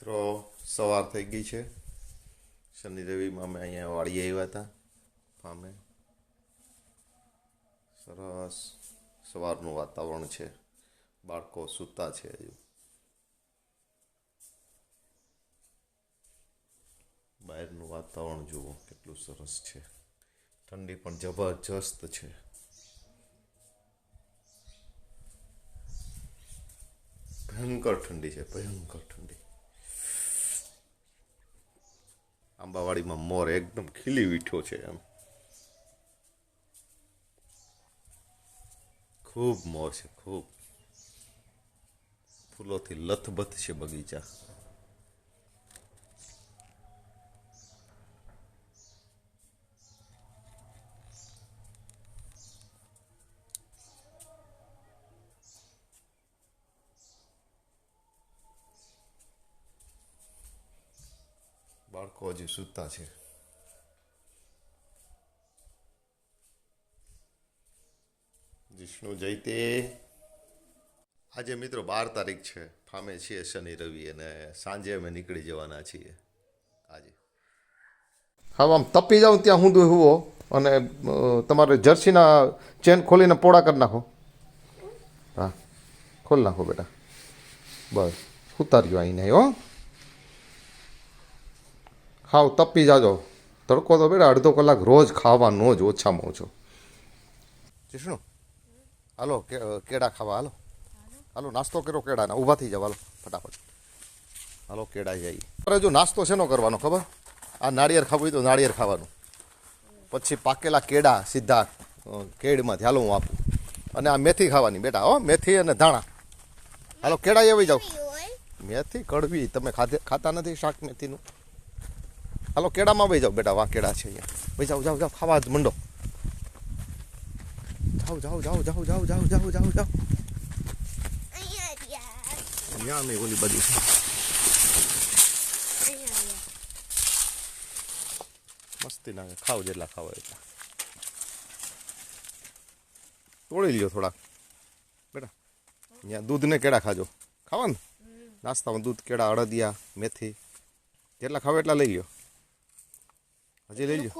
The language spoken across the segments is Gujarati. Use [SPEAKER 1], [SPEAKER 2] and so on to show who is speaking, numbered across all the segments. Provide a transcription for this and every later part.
[SPEAKER 1] મિત્રો, સવાર થઈ ગઈ છે. શનિ રવિમાં અમે અહીંયા વાળી આવ્યા હતા, ફામે. સરસ સવારનું વાતાવરણ છે. બાળકો સૂતા છે હજુ. બહારનું વાતાવરણ જુઓ, કેટલું સરસ છે. ઠંડી પણ જબરજસ્ત છે. ભયંકર ઠંડી છે, ભયંકર ઠંડી. આંબાવાડીમાં મોર એકદમ ખીલી વીઠો છે એમ. ખૂબ મોર છે, ખૂબ. ફૂલોથી લથબથ છે બગીચા. હજી સૂતા છે જિષ્ણુ જયતે? આજે મિત્રો બાર તારીખ છે. ફામે છીએ શનિ, રવિ અને સાંજે અમે નીકળી જવાના છીએ. આજે. હવે આમ તપી જાઉં ત્યાં હું હુવો અને તમારે જર્સીના ચેન ખોલીને પોળા કરી નાખો. હા. ખોલી નાખો બેટા. બસ. ઉતાર્યો અહીં હો. ખાવ તપી જાજો. તડકો તો બેટા અડધો કલાક રોજ ખાવાનો જ ઓછામાં ઓછો. જીષ્ણુ હાલો કેળા ખાવા હાલો. હાલો નાસ્તો કરો કેળાના. ઊભા થઈ જાવ હાલો ફટાફટ. હાલો કેળા જઈએ અરે જો નાસ્તો શેનો કરવાનો ખબર? આ નાળિયેર ખાવું હોય તો નાળિયેર ખાવાનું. પછી પાકેલા કેળા સીધા કેળમાંથી. હાલો હું આપું. અને આ મેથી ખાવાની બેટા હો મેથી અને ધાણા. હાલો કેળા આવી જાવ મેથી કડવી. તમે ખાધે ખાતા નથી શાક મેથીનું? હાલો કેળામાં વહી જાઓ બેટા વાં કેળા છે અહીંયા. વહી જાઓ જાઓ જાઓ ખાવા જ મંડો. જાઓ જાઓ જાઓ જાઓ જાઓ જાઓ જાઓ જાઓ જાઓ. અહીંયા નહીં ઓલી બાજુ છે. મસ્તી નાખે ખાવ જેટલા ખાવા એટલા. તોડી લ્યો થોડાક. બેટા અહીંયા દૂધને કેળા ખાજો. ખાવા ને નાસ્તામાં દૂધ કેળા અડદિયા મેથી. જેટલા ખાવ એટલા લઈ લ્યો. હજી લઈ લો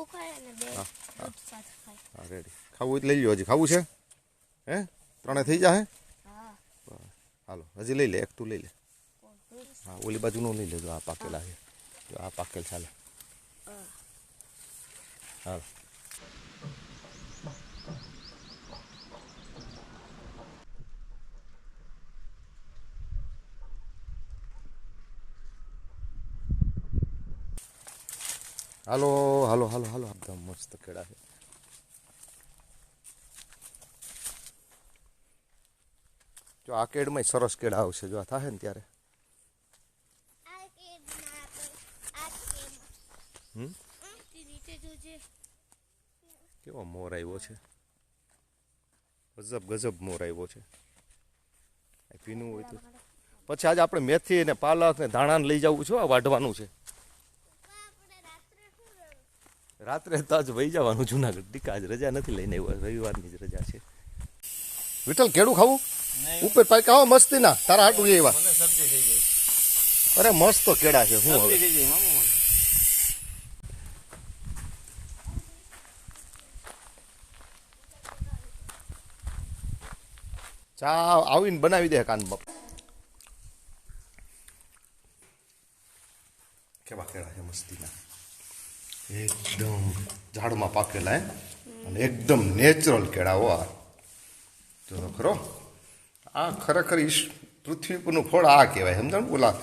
[SPEAKER 1] હા રેડી ખાવું હોય તો લઈ લો હજી ખાવું છે? હે? ત્રણે થઈ જાય હાલો હજી લઈ લે એક તું લઈ લે. હા ઓલી બાજુનું લઈ લેજો આ પાકેલા છે. જો આ પાકેલ ચાલે. હાલો. હાલો હાલો હાલો હાલો. એકદમ મસ્ત કેળા છે. જો આ કેડમાં સરસ કેળા આવશે. જો આ થાય ને ત્યારે? કેવો મોર આવ્યો છે. ગજબ ગજબ મોર આવ્યો છે. પીનું હોય તો. પછી આજે આપણે મેથી ને પાલક ને ધાણા લઈ જવું છે આ વાઢવાનું છે. રાત્રે તો આજ વહી જવાનું જુનાગઢ. થી આજ રજા નથી લઈને આવ્યો. રવિવારની જ રજા છે. વિઠ્ઠલ કેળું ખાવું? ઉપર પાક આવો મસ્તી ના તારા હાટું એવા અરે મસ્ત કેળા છે હું હવે? ચા આવીને બનાવી દે કાન બાપ. કેવા કેળા છે મસ્તીના? એકદમ ઝાડમાં પાકેલા એમ. અને એકદમ નેચરલ કેળાઓ આ. તો ખરો? આ ખરેખર પૃથ્વી પરનું ફળ આ કહેવાય, સમજણ? બોલા,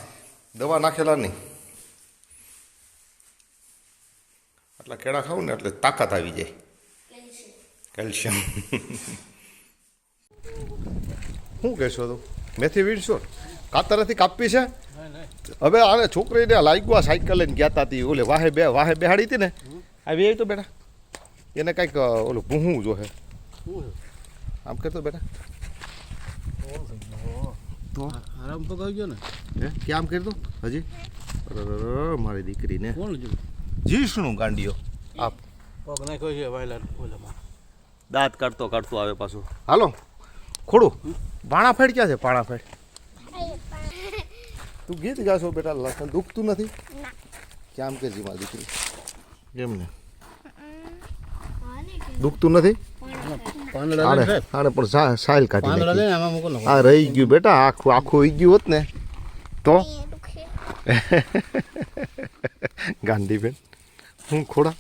[SPEAKER 1] દવા નાખેલા નહીં. આટલા કેળા ખાવું ને એટલે તાકાત આવી જાય. કેલ્શિયમ. શું કહેશો તું? મેથી વીણશો? કાતરથી કાપી છે? હવે આને છોકરીને લાગ્યું આ સાયકલ લઈને ગયા તા ઓલે વાહે બે વાહે બેહાડી હતી ને. આવી આવી તો બેટા. એને કંઈક ઓલું ભૂહું જોહે આમ કરતો બેટા. તો?
[SPEAKER 2] આરામ તો કહી ગયો ને
[SPEAKER 1] હે કેમ કરતો? હજી? મારી દીકરીને.
[SPEAKER 2] કોણ જો
[SPEAKER 1] જીષ્ણુ ગાંડીઓ આપ.
[SPEAKER 2] પગ નાખ્યો છે વાયલા ઓલામાં.
[SPEAKER 1] દાંત કાઢતો કાઢતો આવે પાછું. હાલો. ખોડું. ભાણા ફેડ ક્યાં છે? પાણા ફેડ તું ગીત ગાશો બેટા લસણ દુખતું નથી? કેમ કે જીમા દીકરી? કેમ ને? દુખતું નથી? પણ સાયલ કાઢી આ રહી ગયું બેટા આખું આખું હોઈ ગયું હોત ને તો? ગાંધીબેન હું ખોડા?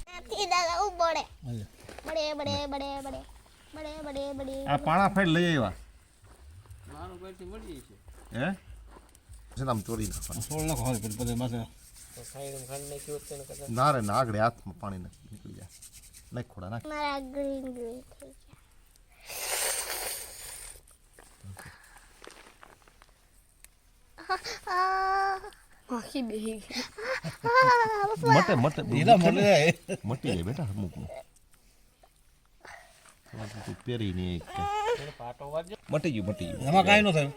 [SPEAKER 1] આ પાણા ફેર લઈ આવ્યા. હે? છે ને આમ ચોરી નાખવાનું
[SPEAKER 2] સોળ નાખો હાલ બધે માથે.
[SPEAKER 1] ના રે ના આગળ હાથમાં પાણી નાખી નીકળી જાય. નાખ ખોડા નાખ.
[SPEAKER 3] મારા ગ્રીન ગ્રીન થઈ ગયા. બેહી ગઈ.
[SPEAKER 1] મટે મટે
[SPEAKER 2] જાય.
[SPEAKER 1] મટી જાય બેટા અમુક પહેરી નહીં મટી ગયું મટી ગયું.
[SPEAKER 2] એમાં કાંઈ ન થાય.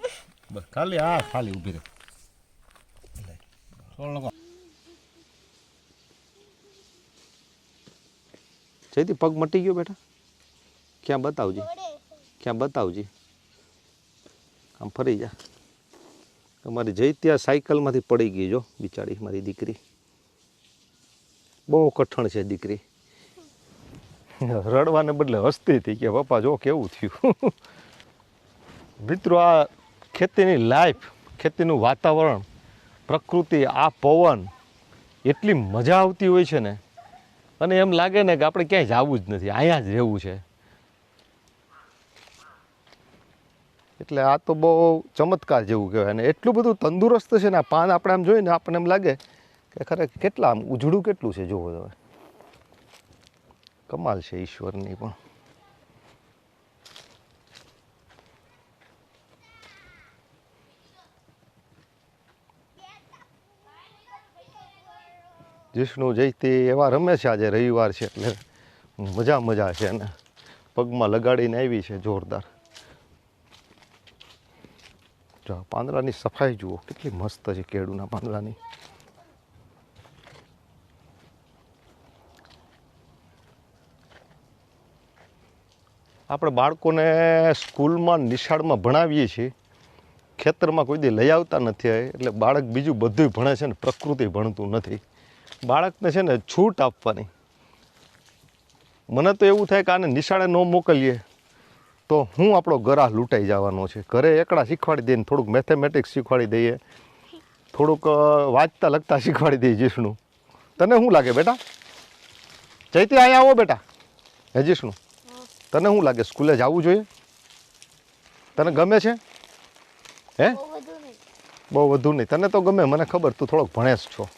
[SPEAKER 1] બસ ખાલી આ ખાલી ઊભી રહે.
[SPEAKER 2] નાખો
[SPEAKER 1] પગ મટી ગયો બેટા ક્યાં બતાવજી ક્યાં બતાવજી આમ ફરી જા તમારી જઈ ત્યાં સાયકલમાંથી પડી ગઈ જો બિચારી મારી દીકરી બહુ કઠણ છે દીકરી રડવાને બદલે હસતી હતી કે પપ્પા જો કેવું થયું મિત્રો આ ખેતીની લાઈફ ખેતીનું વાતાવરણ પ્રકૃતિ, આ પવન, એટલી મજા આવતી હોય છે ને, અને એમ લાગે ને કે આપણે ક્યાંય જવું જ નથી, અહીંયા જ રહેવું છે. એટલે આ તો બહુ ચમત્કાર જેવું કહેવાય અને એટલું બધું તંદુરસ્ત છે ને, આ પાન આપણે આમ જોઈએ ને આપણને એમ લાગે કે ખરેખર કેટલા આમ ઉજળું કેટલું છે જોવો તમે. કમાલ છે ઈશ્વરની પણ. જીષ્ણુ જયતી એવા રમે આજે રવિવાર છે એટલે મજા મજા છે અને પગમાં લગાડીને આવી છે જોરદાર. જો પાંદડાની સફાઈ જુઓ, કેટલી મસ્ત છે કેળુના પાંદડાની. આપણે બાળકોને સ્કૂલમાં નિશાળમાં ભણાવીએ છીએ. ખેતરમાં કોઈ દી લઈ આવતા નથી એટલે બાળક બીજું બધું ભણે છે ને પ્રકૃતિ ભણતું નથી. બાળકને છે ને છૂટ આપવાની. મને તો એવું થાય કે આને નિશાળે ન મોકલીએ. તો હું આપણો ગરાહ લૂંટાઈ જવાનો છે. ઘરે એકડા શીખવાડી દઈએ ને થોડુંક મેથેમેટિક્સ શીખવાડી દઈએ. થોડુંક વાંચતા લખતા શીખવાડી દઈએ જીષ્ણુ. તને શું લાગે બેટા? ચૈતી અહીંયા આવો બેટા. હે જીષ્ણુ? તને શું લાગે સ્કૂલે જવું જોઈએ? તને ગમે છે? હે?
[SPEAKER 3] બહુ
[SPEAKER 1] વધુ નહીં. તને તો ગમે મને ખબર તું થોડોક ભણેશ છો.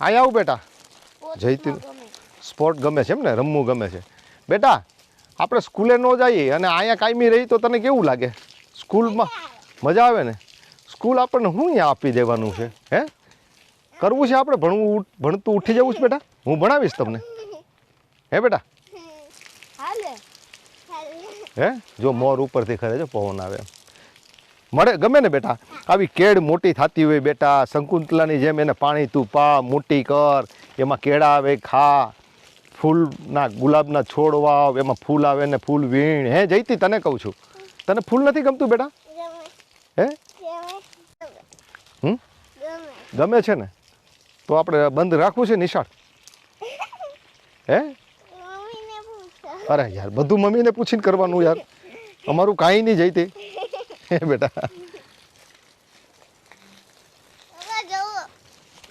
[SPEAKER 1] અહીંયા આવું બેટા. જયતી સ્પોર્ટ ગમે છે એમ ને રમવું ગમે છે. બેટા આપણે સ્કૂલે ન જઈએ અને અહીંયા કાયમી રહી તો તને કેવું લાગે? સ્કૂલમાં મજા આવે ને? સ્કૂલ આપણને શું અહીંયા આપી દેવાનું છે હે? કરવું છે આપણે? ભણવું ભણતું ઉઠી જવું છે બેટા? હું ભણાવીશ તમને. હે બેટા? હે જો મોર ઉપરથી ખરે જો પવન આવે એમ. મળે? ગમે ને બેટા? આવી કેળ મોટી થતી હોય બેટા શંકુંતલાની જેમ એને પાણી તું પા મોટી કર એમાં કેળા આવે ખા ફૂલના ગુલાબના છોડ વાવ એમાં ફૂલ આવે ને ફૂલ વીણ. હે જઈતી તને કહું છું. તને ફૂલ નથી ગમતું બેટા? હે હમ?
[SPEAKER 3] ગમે
[SPEAKER 1] છે ને? તો આપણે બંધ રાખવું છે નિશાળ? હે? અરે યાર બધું મમ્મીને પૂછીને કરવાનું યાર. અમારું કાંઈ નહીં જઈતી બેટા.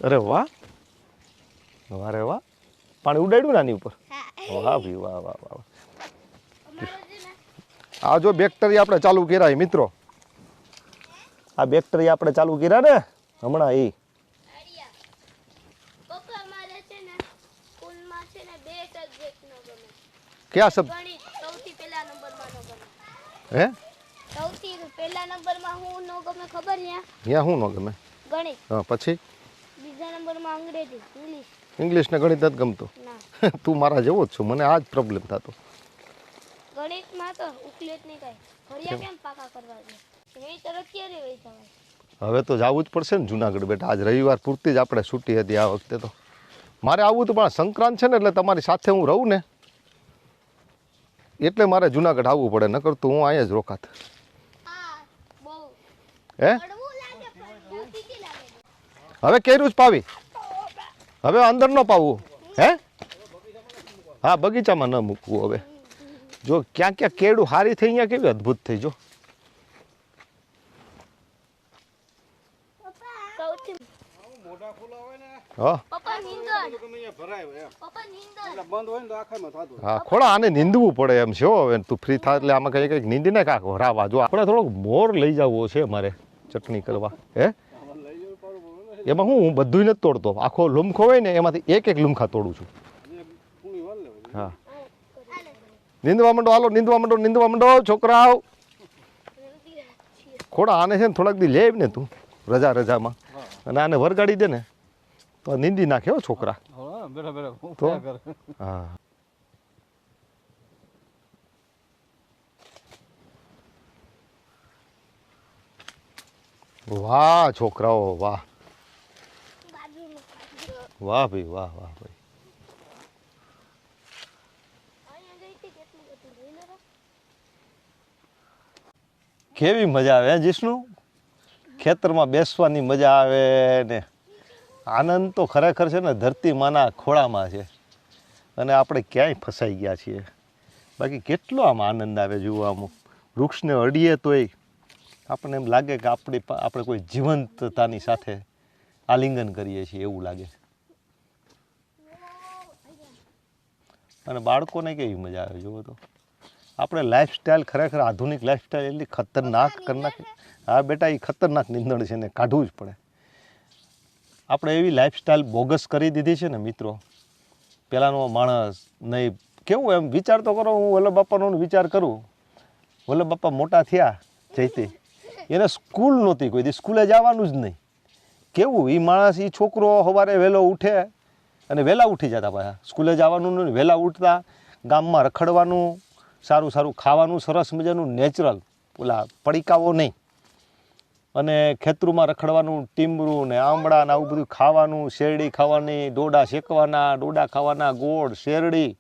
[SPEAKER 1] અરે વાહ. વાહ રે વાહ. પાણી ઉડાડ્યું નાની ઉપર? વાહ ભી વાહ વાહ વાહ આ જો બેક્ટરી આપણે ચાલુ કર્યા મિત્રો. આ બેક્ટરી આપણે ચાલુ કર્યા ને હમણાં એ કયા શબ્દ? હે?
[SPEAKER 3] ગમે ખબર છે?
[SPEAKER 1] ત્યાં શું ન ગમે.
[SPEAKER 3] ગણિત.
[SPEAKER 1] હા પછી?
[SPEAKER 3] બીજા નંબરમાં અંગ્રેજી ઇંગ્લિશ.
[SPEAKER 1] ઇંગ્લિશ ને ગણિત નથી ગમતું.
[SPEAKER 3] ના.
[SPEAKER 1] તું મારા જેવો જ છું મને આ જ પ્રોબ્લેમ થતો.
[SPEAKER 3] ગણિતમાં તો ઉકલેટ નહીં કાંઈ ઘડિયા કેમ પાકા કરવા દે એ તરત અત્યારે વહી જવાય
[SPEAKER 1] હવે તો જવું જ પડશે ને જુનાગઢ બેટા. આજ રવિવાર પૂરતી જ આપણે છૂટી હતી આ વખતે તો. મારે આવવું તો પણ સંક્રાંત છે ને એટલે તમારી સાથે હું રહું ને. એટલે મારે જુનાગઢ આવવું પડે નકર તો હું અહીંયા જ રોકાત.
[SPEAKER 3] હા?
[SPEAKER 1] હવે કેરું જ પાવી. હવે અંદર ન પાવું. હે? હા બગીચામાં ન મૂકવું હવે. જો ક્યાં ક્યાં કેળું હારી થઈ અહીંયા કેવી અદ્ભુત થઈ જો. હા. હા ખોડા આને નીંદવું પડે એમ છે હો હવે તું ફ્રી થાય એટલે આમાં કંઈક નીંદી નીંદીને કાંક રાવા જો આપણે થોડોક મોર લઈ જવો છે મારે ચટણી કરવા હે?
[SPEAKER 2] ને.
[SPEAKER 1] એમાં હું હું બધું નથી તોડતો. આખો લુમખો હોય ને એમાંથી એક એક લુમખા તોડું છું. હા. નીંદવા માંડો હાલો નીંદવા માંડો નીંદવા માંડો છોકરાઓ. ખોડા આને છે ને થોડાક દી લેવ ને તું રજા રજામાં. અને આને વરગાડી દે ને. તો નીંદી નાખે હો છોકરા તો? હા વાહ છોકરાઓ વાહ વાહ ભાઈ વાહ વાહ ભાઈ કેવી મજા આવે હે જીષ્ણુ ખેતરમાં બેસવાની મજા આવે ને. આનંદ તો ખરેખર છે ને ધરતી માના ખોળામાં છે. અને આપણે ક્યાંય ફસાઈ ગયા છીએ. બાકી કેટલો આમ આનંદ આવે જુઓ આમ. વૃક્ષને અડીએ તોય આપણને એમ લાગે કે આપણી આપણે કોઈ જીવંતતાની સાથે આલિંગન કરીએ છીએ એવું લાગે. અને બાળકોને કેવી મજા આવે જુઓ તો. આપણે લાઈફસ્ટાઈલ ખરેખર આધુનિક લાઈફસ્ટાઈલ એટલી ખતરનાક કરનાક આ બેટા એ ખતરનાક નિંદણ છે ને કાઢવું જ પડે. આપણે એવી લાઈફસ્ટાઈલ બોગસ કરી દીધી છે ને મિત્રો. પહેલાંનો માણસ નહીં, કેવું એમ વિચાર તો કરો, હું વલ્લભ બાપાનો વિચાર કરું. વલ્લભ બાપા મોટા થયા જઈતી એને સ્કૂલ નહોતી કોઈ દી સ્કૂલે જવાનું જ નહીં. કેવું એ માણસ એ છોકરો સવારે વહેલો ઉઠે અને વહેલા ઉઠી જતા પાછા. સ્કૂલે જવાનું નહીં, વહેલા ઉઠતા, ગામમાં રખડવાનું, સારું સારું ખાવાનું, સરસ મજાનું નેચરલ ઓલા પડીકાઓ નહીં. અને ખેતરુમાં રખડવાનું, ટીમરું ને આમળા ને આવું બધું ખાવાનું, શેરડી ખાવાની, ડોડા શેકવાના, ડોડા ખાવાના, ગોળ, શેરડી,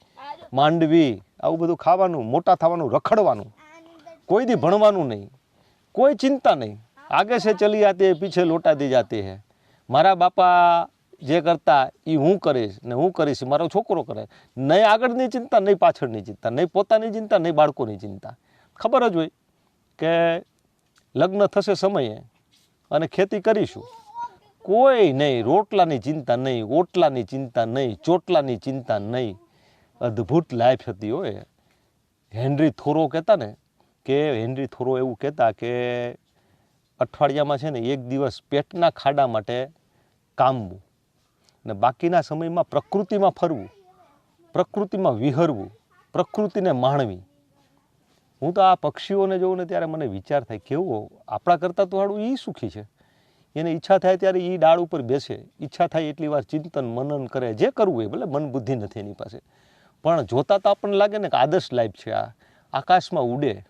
[SPEAKER 1] માંડવી, આવું બધું ખાવાનું, મોટા થવાનું, રખડવાનું. કોઈ દી ભણવાનું નહીં. કોઈ ચિંતા નહીં. આગે છે ચલી હે, પીછે લોટા દી જાતી હે. મારા બાપા જે કરતા એ હું કરીશ ને હું કરીશ મારો છોકરો કરે. નહીં આગળની ચિંતા, નહીં પાછળની ચિંતા, નહીં પોતાની ચિંતા, નહીં બાળકોની ચિંતા. ખબર જ હોય કે લગ્ન થશે સમયે અને ખેતી કરીશું. કોઈ નહીં, રોટલાની ચિંતા નહીં, ઓટલાની ચિંતા નહીં, ચોટલાની ચિંતા નહીં. અદ્ભુત લાઈફ હતી હોય હેનરી થોરો કહેતા ને કે, હેનરી થોરો એવું કહેતા કે અઠવાડિયામાં છે ને એક દિવસ પેટના ખાડા માટે કામવું ને બાકીના સમયમાં પ્રકૃતિમાં ફરવું, પ્રકૃતિમાં વિહરવું, પ્રકૃતિને માણવી. હું તો આ પક્ષીઓને જોઉં ને ત્યારે મને વિચાર થાય, કેવો આપણા કરતાં તો હાડું એ સુખી છે. એને ઈચ્છા થાય ત્યારે એ ડાળ ઉપર બેસે. ઈચ્છા થાય એટલી વાર ચિંતન, મનન કરે, જે કરવું એ ભલે મન બુદ્ધિ નથી એની પાસે. પણ જોતા તો આપણને લાગે ને કે આદર્શ લાઈફ છે આ. આકાશમાં ઉડે.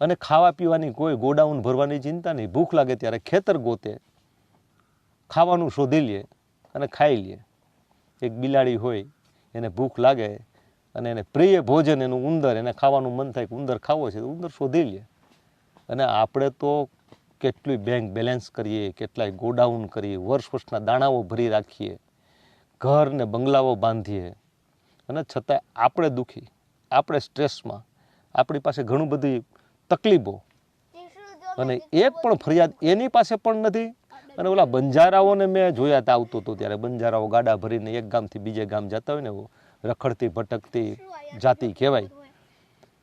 [SPEAKER 1] અને ખાવા પીવાની કોઈ ગોડાઉન ભરવાની ચિંતા નહીં. ભૂખ લાગે ત્યારે ખેતર ગોતે. ખાવાનું શોધી લે અને ખાઈ લે. એક બિલાડી હોય, એને ભૂખ લાગે. અને એને પ્રિય ભોજન, એનું ઉંદર, એને ખાવાનું મન થાય કે ઉંદર ખાવો છે તો ઉંદર શોધી લે. અને આપણે તો કેટલી બેંક બેલેન્સ કરીએ, કેટલાય ગોડાઉન કરીએ વર્ષ વર્ષના દાણાઓ ભરી રાખીએ, ઘર ને બંગલાઓ બાંધીએ. અને છતાંય આપણે દુઃખી, આપણે સ્ટ્રેસમાં આપણી પાસે ઘણું બધી તકલીફો. અને એક પણ ફરિયાદ એની પાસે પણ નથી. અને ઓલા બંજારાઓને મેં જોયા હતા આવતો હતો ત્યારે. બંજારાઓ ગાડા ભરીને એક ગામથી બીજે ગામ જતા હોય ને રખડતી ભટકતી જાતિ કહેવાય.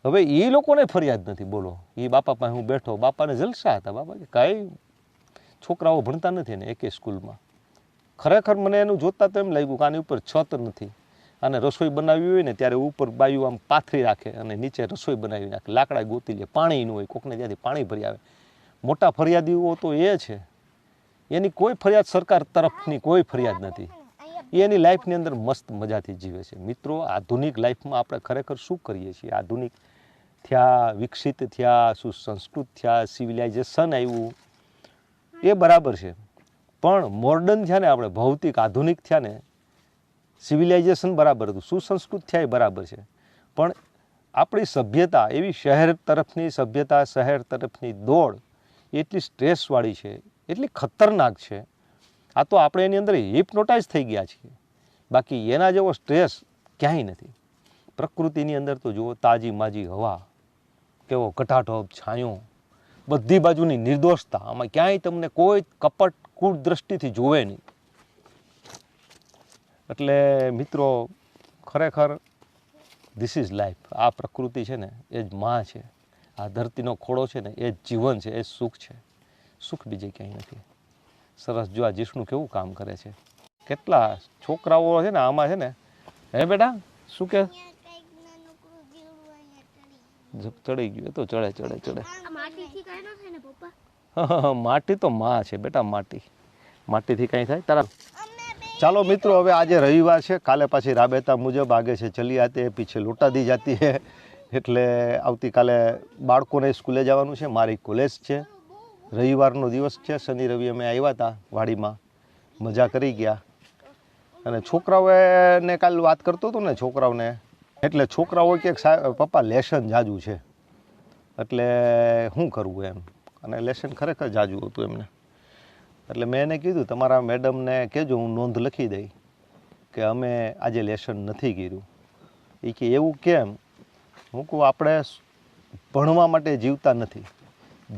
[SPEAKER 1] હવે એ લોકોને ફરિયાદ નથી બોલો. એ બાપા પાસે હું બેઠો બાપાને જલસા હતા બાપા કે કાંઈ છોકરાઓ ભણતા નથી ને એકે સ્કૂલમાં. ખરેખર મને એનું જોતા તો એમ લાગ્યું કે આની ઉપર છત નથી. અને રસોઈ બનાવવી હોય ને ત્યારે ઉપર બાયું આમ પાથરી રાખે અને નીચે રસોઈ બનાવી નાખે. લાકડા ગોતી લે પાણીનું હોય કોકને ત્યાંથી પાણી ભરી આવે. મોટા ફરિયાદીઓ તો એ છે. એની કોઈ ફરિયાદ સરકાર તરફની કોઈ ફરિયાદ નથી. એ એની લાઈફની અંદર મસ્ત મજાથી જીવે છે. મિત્રો, આધુનિક લાઈફમાં આપણે ખરેખર શું કરીએ છીએ? આધુનિક થયા, વિકસિત થયા, સુસંસ્કૃત થયા સિવિલાઇઝેશન આવ્યું, એ બરાબર છે. પણ મોર્ડન થયા ને આપણે, ભૌતિક, આધુનિક થયા ને સિવિલાઇઝેશન બરાબર હતું. સુસંસ્કૃત થયા એ બરાબર છે. પણ આપણી સભ્યતા, એવી શહેર તરફની સભ્યતા, શહેર તરફની દોડ, એટલી સ્ટ્રેસવાળી છે. એટલી ખતરનાક છે. આ તો આપણે એની અંદર હિપનોટાઇઝ થઈ ગયા છીએ. બાકી એના જેવો સ્ટ્રેસ ક્યાંય નથી. પ્રકૃતિની અંદર તો જુઓ, તાજી માજી હવા, કેવો કટાટોપ છાંયો, બધી બાજુની નિર્દોષતા, આમાં ક્યાંય તમને કોઈ કપટ કૂટ દ્રષ્ટિથી જોવે નહીં. એટલે મિત્રો, ખરેખર ધીસ ઇઝ લાઈફ આ પ્રકૃતિ છે ને, એ જ માં છે. આ ધરતીનો ખોળો છે ને, એ જ જીવન છે, એ જ સુખ છે. સુખ બીજે ક્યાંય નથી. સરસ જો આ જીષ્ણુ કેવું કામ કરે છે. કેટલા છોકરાઓ છે ને આમાં છે ને હે બેટા શું કે? ચડી ગયું તો ચડે ચડે ચડે. માટી તો માં છે બેટા માટી. માટીથી કાંઈ થાય? તારા ચાલો મિત્રો હવે આજે રવિવાર છે કાલે પાછી રાબેતા મુજબ આગે છે ચલી આતે પીછે લોટા દી જાતી હે. એટલે આવતીકાલે બાળકોને સ્કૂલે જવાનું છે મારી કોલેજ છે. રવિવારનો દિવસ છે, શનિ રવિ અમે આવ્યા હતા વાડીમાં, મજા કરી ગયા. અને છોકરાઓને કાલ વાત કરતો હતો ને છોકરાઓને, એટલે છોકરાઓ કે પપ્પા લેસન જાજુ છે. એટલે શું કરવું એમ. અને લેસન ખરેખર જાજુ હતું એમને. એટલે મેં એને કીધું, તમારા મેડમને કહેજો, હું નોંધ લખી દઈ કે અમે આજે લેસન નથી કર્યું. એ કે, એવું કેમ? હું કહું આપણે ભણવા માટે જીવતા નથી.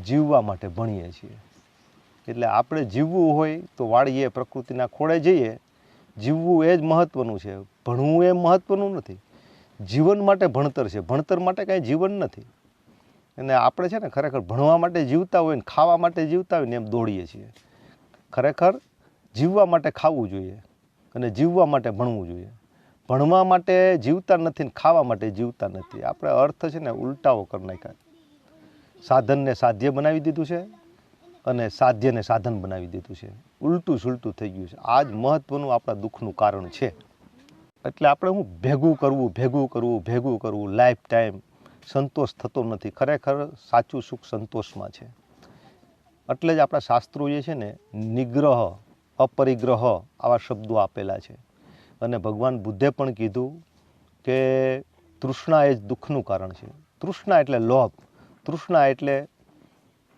[SPEAKER 1] જીવવા માટે ભણીએ છીએ. એટલે આપણે જીવવું હોય તો વાળીએ પ્રકૃતિના ખોળે જઈએ. જીવવું એ જ મહત્ત્વનું છે. ભણવું એ મહત્ત્વનું નથી. જીવન માટે ભણતર છે. ભણતર માટે કાંઈ જીવન નથી. અને આપણે છે ને ખરેખર ભણવા માટે જીવતા હોય ને ખાવા માટે જીવતા હોય ને એમ દોડીએ છીએ. ખરેખર જીવવા માટે ખાવું જોઈએ અને જીવવા માટે ભણવું જોઈએ. ભણવા માટે જીવતા નથી ને ખાવા માટે જીવતા નથી. આપણે અર્થ છે ને ઉલટાઓ કરી નાખ્યા. સાધનને સાધ્ય બનાવી દીધું છે અને સાધ્યને સાધન બનાવી દીધું છે. ઉલટું સુલટું થઈ ગયું છે. આ જ મહત્ત્વનું આપણા દુઃખનું કારણ છે. એટલે આપણે હું ભેગું કરવું ભેગું કરવું ભેગું કરવું લાઈફ ટાઈમ સંતોષ થતો નથી. ખરેખર સાચું સુખ સંતોષમાં છે. એટલે જ આપણા શાસ્ત્રો જે છે ને, નિગ્રહ, અપરિગ્રહ આવા શબ્દો આપેલા છે. અને ભગવાન બુદ્ધે પણ કીધું કે તૃષ્ણા એ જ દુઃખનું કારણ છે. તૃષ્ણા એટલે લોભ. તૃષ્ણા એટલે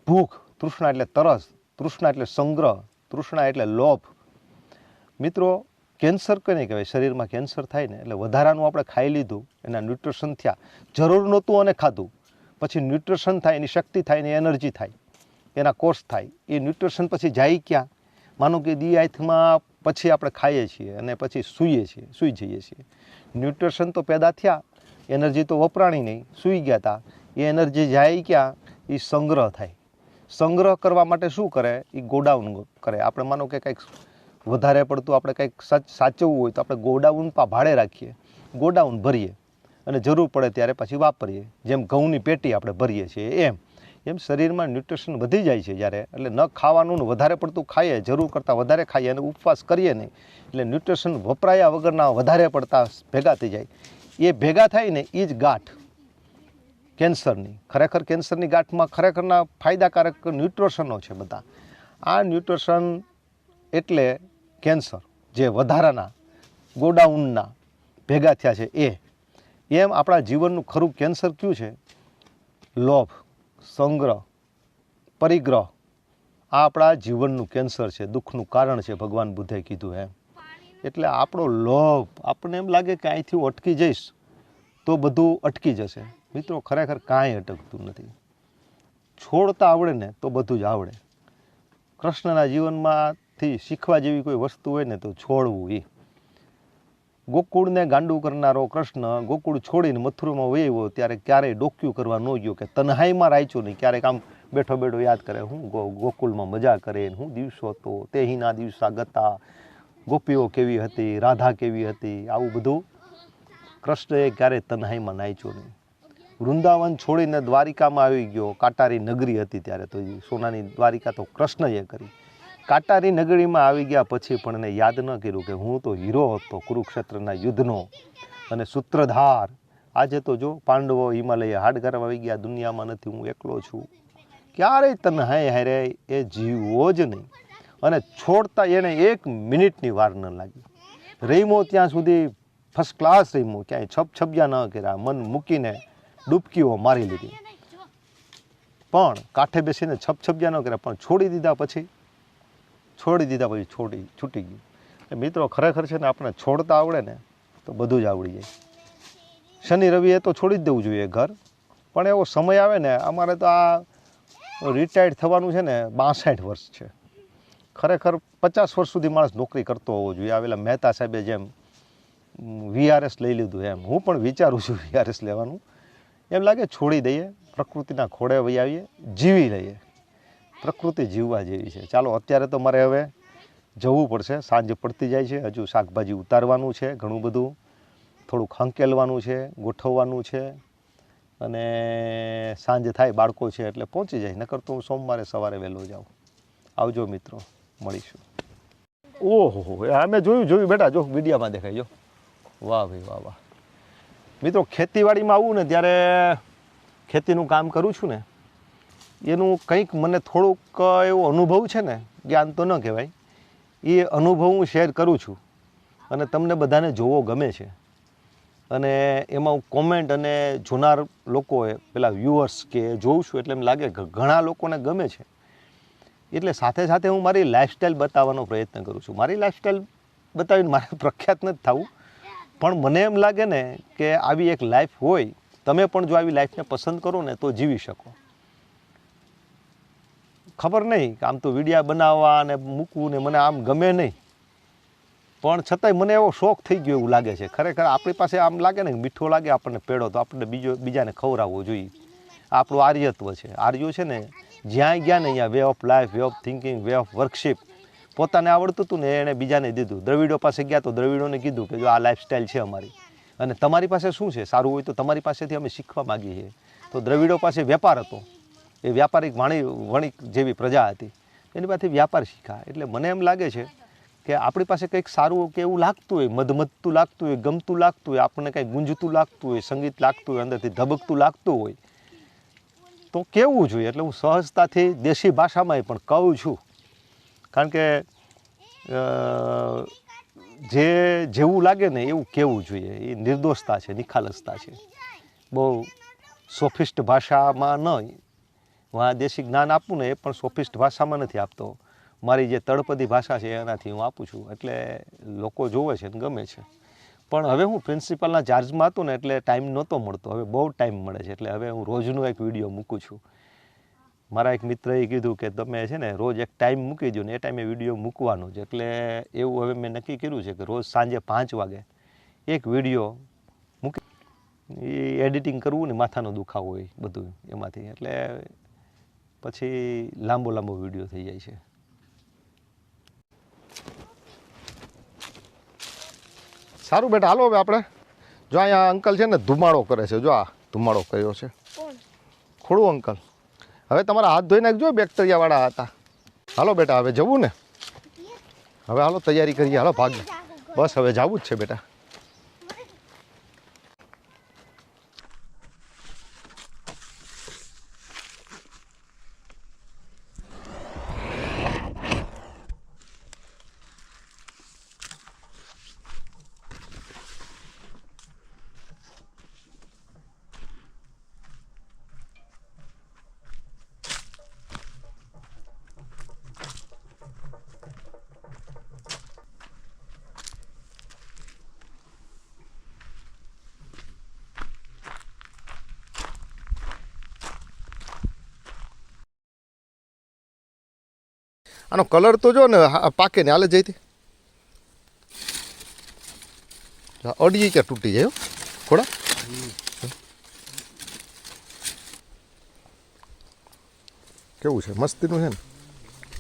[SPEAKER 1] ભૂખ, તૃષ્ણા એટલે તરસ, તૃષ્ણા એટલે સંગ્રહ, તૃષ્ણા એટલે લોભ. મિત્રો, કેન્સર કને કહેવાય? શરીરમાં કેન્સર થાય ને, એટલે વધારાનું આપણે ખાઈ લીધું, એના ન્યુટ્રિશન થયા. જરૂર નહોતું અને ખાધું. પછી ન્યુટ્રિશન થાય, એની શક્તિ થાય, એની એનર્જી થાય, એના કોર્સ થાય. એ ન્યુટ્રિશન પછી જાય ક્યાં? માનો કે દી આથમાં પછી આપણે ખાઈએ છીએ અને પછી સૂઈએ છીએ, સૂઈ જઈએ છીએ. ન્યુટ્રિશન તો પેદા થયા, એનર્જી તો વપરાણી નહીં, સૂઈ ગયા હતા એ એનર્જી જાય ક્યાં? એ સંગ્રહ થાય. સંગ્રહ કરવા માટે શું કરે? એ ગોડાઉન કરે. આપણે માનો કે કંઈક વધારે પડતું આપણે કંઈક સાચ, સાચવવું હોય તો આપણે ગોડાઉન ભાડે રાખીએ. ગોડાઉન ભરીએ. અને જરૂર પડે ત્યારે પછી વાપરીએ. જેમ ઘઉંની પેટી આપણે ભરીએ છીએ, એમ. એમ શરીરમાં ન્યુટ્રિશન વધી જાય છે જ્યારે. એટલે ન ખાવાનું વધારે પડતું ખાઈએ, જરૂર કરતાં વધારે ખાઈએ અને ઉપવાસ કરીએ નહીં. એટલે ન્યુટ્રિશન વપરાયા વગરના વધારે પડતા ભેગા થઈ જાય. એ ભેગા થાય ને એ જ ગાંઠ. કેન્સરની. ખરેખર કેન્સરની ગાંઠમાં ખરેખરના ફાયદાકારક ન્યુટ્રિશનો છે બધા. આ ન્યુટ્રિશન એટલે કેન્સર, જે વધારાના ગોડાઉનના ભેગા થયા છે એ. એમ આપણા જીવનનું ખરું કેન્સર કયું છે? લોભ, સંગ્રહ, પરિગ્રહ. આ આપણા જીવનનું કેન્સર છે, દુઃખનું કારણ છે, ભગવાન બુદ્ધે કીધું એમ. એટલે આપણો લોભ, આપણને એમ લાગે કે અહીંથી અટકી જઈશ, તો બધું અટકી જશે. મિત્રો ખરેખર કાંઈ અટકતું નથી. છોડતા આવડે ને તો બધું જ આવડે. કૃષ્ણના જીવનમાંથી શીખવા જેવી કોઈ વસ્તુ હોય ને તો છોડવું એ ગોકુળને ગાંડું કરનારો કૃષ્ણ ગોકુળ છોડીને મથુરામાં વયો ત્યારે ક્યારેય ડોક્યું કરવા ન ગયો કે તનહાઈમાં રાખ્યો નહીં. ક્યારેક આમ બેઠો બેઠો યાદ કરે, હું ગોકુળમાં મજા કરે હું દિવસો હતો તેહીના દિવસા ગતા. ગોપીઓ કેવી હતી, રાધા કેવી હતી, આવું બધું. કૃષ્ણએ ક્યારેય તનહાઈમાં નાચ્યો નહીં. વૃંદાવન છોડીને દ્વારિકામાં આવી ગયો. કાટારી નગરી હતી ત્યારે તો સોનાની દ્વારિકા તો કૃષ્ણએ કરી. કાટારી નગરીમાં આવી ગયા પછી પણ એને યાદ ન કર્યું કે હું તો હીરો હતો કુરુક્ષેત્રના યુદ્ધનો. અને સૂત્રધાર. આજે તો જો પાંડવો હિમાલય હાડગર આવી ગયા, દુનિયામાં નથી, હું એકલો છું. ક્યારેય તને હાય હારે એ જીવવો જ નહીં. અને છોડતા એને એક મિનિટની વાર ન લાગી. રહીમો ત્યાં સુધી ફર્સ્ટ ક્લાસ રહીમો ક્યાંય છપ છબ્યા ન કર્યા. મન મૂકીને ડૂબકીઓ મારી લીધી. પણ કાંઠે બેસીને છપ છબ્યા ન કર્યા પણ છોડી દીધા પછી છોડી દીધા પછી છોડી છૂટી ગયું. એ મિત્રો ખરેખર છે ને આપણે છોડતા આવડે ને તો બધું જ આવડી જાય. શનિ રવિએ તો છોડી જ દેવું જોઈએ ઘર. પણ એવો સમય આવે ને અમારે તો આ રિટાયર્ડ થવાનું છે ને બાસઠ વર્ષ છે. ખરેખર પચાસ વર્ષ સુધી માણસ નોકરી કરતો હોવો જોઈએ. આવેલા મહેતા સાહેબે જેમ વીઆરએસ લઈ લીધું એમ. હું પણ વિચારું છું વીઆરએસ લેવાનું. એમ લાગે છોડી દઈએ, પ્રકૃતિના ખોળે વહી આવીએ, જીવી લઈએ. પ્રકૃતિ જીવવા જેવી છે. ચાલો, અત્યારે તો મારે હવે જવું પડશે. સાંજ પડતી જાય છે. હજુ શાકભાજી ઉતારવાનું છે ઘણું બધું. થોડુંક હંકેલવાનું છે, ગોઠવવાનું છે. અને સાંજ થાય, બાળકો છે એટલે પહોંચી જાય. નકર તો હું સોમવારે સવારે વહેલો જાઉં. આવજો મિત્રો. મળીશું. ઓહો અમે જોયું જોયું બેટા. જો, વિડીયામાં દેખાય. જો. વાહ ભાઈ, વાહ વાહ. મિત્રો, ખેતીવાડીમાં આવું ને ત્યારે ખેતીનું કામ કરું છું ને, એનું કંઈક મને થોડુંક એવો અનુભવ છે ને, જ્ઞાન તો ન કહેવાય, એ અનુભવ હું શેર કરું છું અને તમને બધાને જોવો ગમે છે. અને એમાં હું કોમેન્ટ અને જોનાર લોકોએ, પેલા વ્યૂઅર્સ કે જોઉં છું એટલે એમ લાગે કે ઘણા લોકોને ગમે છે. એટલે સાથે સાથે હું મારી લાઇફસ્ટાઈલ બતાવવાનો પ્રયત્ન કરું છું. મારી લાઇફસ્ટાઈલ બતાવીને મારે પ્રખ્યાત નથી થવું. પણ મને એમ લાગે ને કે આવી એક લાઈફ હોય, તમે પણ જો આવી લાઈફને પસંદ કરો ને તો જીવી શકો. ખબર નહીં કે આમ તો વિડીયા બનાવવા અને મૂકવું ને મને આમ ગમે નહીં. પણ છતાંય મને એવો શોખ થઈ ગયો એવું લાગે છે. ખરેખર આપણી પાસે આમ લાગે ને મીઠો લાગે આપણને પેડો, તો આપણને બીજો, બીજાને ખવડાવવો જોઈએ. આપણું આર્યત્વ છે. આર્યો છે ને જ્યાં ગયા ને અહીંયા way of life way of thinking way of worship પોતાને આવડતું હતું ને એણે બીજાને દીધું. દ્રવિડો પાસે ગયા તો દ્રવિડોને કીધું કે જો આ લાઈફસ્ટાઈલ છે અમારી. અને તમારી પાસે શું છે? સારું હોય તો તમારી પાસેથી અમે શીખવા માગીએ છીએ. તો દ્રવિડો પાસે વેપાર હતો. એ વ્યાપારિક વાણી, વણિક જેવી પ્રજા હતી. એની પાસે વ્યાપાર શીખા એટલે મને એમ લાગે છે કે આપણી પાસે કંઈક સારું કે એવું લાગતું હોય. મધમધતું લાગતું હોય, ગમતું લાગતું હોય, આપણને કંઈ ગુંજતું લાગતું હોય, સંગીત લાગતું હોય, અંદરથી ધબકતું લાગતું હોય. તો કેવું જોઈએ? એટલે હું સહજતાથી દેશી ભાષામાં પણ કહું છું. કારણ કે જે જેવું લાગે ને એવું કહેવું જોઈએ. એ નિર્દોષતા છે, નિખાલસતા છે. બહુ સોફિસ્ટ ભાષામાં નહીં. હું આ દેશી જ્ઞાન આપું ને એ પણ સોફિસ્ટ ભાષામાં નથી આપતો. મારી જે તળપદી ભાષા છે એનાથી હું આપું છું. એટલે લોકો જોવે છે ને ગમે છે. પણ હવે હું પ્રિન્સિપાલના ચાર્જમાં હતો ને એટલે ટાઈમ નહોતો મળતો. હવે બહુ ટાઈમ મળે છે. એટલે હવે હું રોજનો એક વીડિયો મૂકું છું. મારા એક મિત્રએ કીધું કે તમે છે ને રોજ એક ટાઈમ મૂકી દો ને એ ટાઈમે વીડિયો મૂકવાનો છે. એટલે એવું હવે મેં નક્કી કર્યું છે કે રોજ સાંજે પાંચ વાગે એક વીડિયો મૂકી એ એડિટિંગ કરવું ને માથાનો દુખાવો હોય બધું એમાંથી. એટલે પછી લાંબો લાંબો વીડિયો થઈ જાય છે. સારું બેટા હાલો હવે આપણે. જો અહીંયા અંકલ છે ને ધુમાડો કરે છે. જો આ ધુમાડો કર્યો છે.
[SPEAKER 3] કોણ?
[SPEAKER 1] ખોડું અંકલ. હવે તમારા હાથ ધોઈ નાખજો બેક્ટેરિયાવાળા હતા. હાલો બેટા, હવે જવું ને? હવે હાલો, તૈયારી કરીએ. હાલો ભાગ બસ, હવે જવું જ છે બેટા. આનો કલર તો જો ને પાકે ને હાલે જઈતી અડી ક્યાં તૂટી જાય. ખોડા કેવું છે? મસ્તીનું છે ને?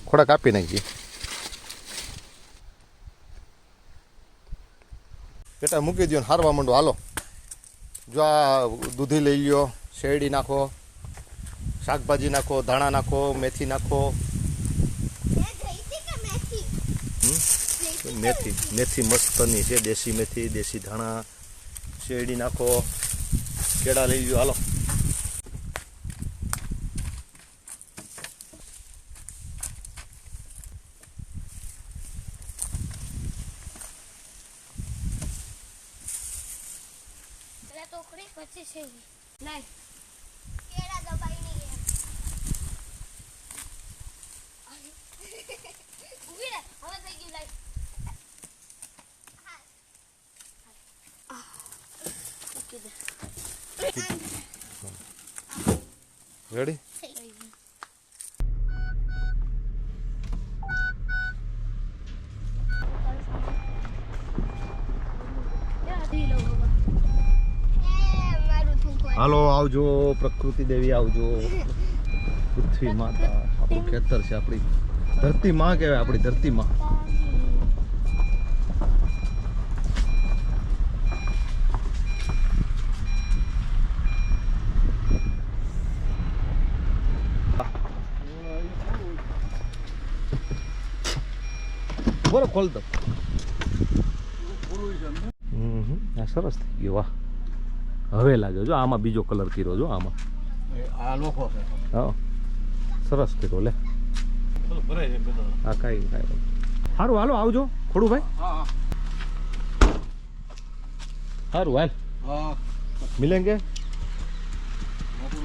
[SPEAKER 1] ખોડા કાપી નાખીએ. પેટા મૂકી દો ને હારવા માંડો. હાલો. જો આ દૂધી લઈ લ્યો, શેરડી નાખો, શાકભાજી નાખો, ધાણા નાખો, મેથી નાખો. મેથી મેથી મસ્તની છે, દેશી મેથી, દેશી ધાણા. શેરડી નાખો. કેળા લઈ લ્યો, હાલો.
[SPEAKER 3] પેલા તો ઉખડી પછી છે લાય કેળા દબાઈ નહીં ઊભી રહે હવે થઈ ગયું લાઈટ મૂકી દે
[SPEAKER 1] રેડી હાલો આવજો પ્રકૃતિ દેવી આવજો. પૃથ્વી માતા આપણું ખેતર છે આપણી. ધરતી માં કહેવાય આપણી ધરતી માં. બરો ખોલ દો હમ. સરસ થઈ ગયું વાહ. હવે લાગે જો આમાં બીજો કલર કર્યો જો આમાં.
[SPEAKER 2] આ લોખો છે.
[SPEAKER 1] હા. સરસ કર્યો લે. હા કાંઈ કાંઈ સારું હાલો આવજો ખોડું ભાઈ સારું હાલ. મિલેંગે.
[SPEAKER 2] મોટું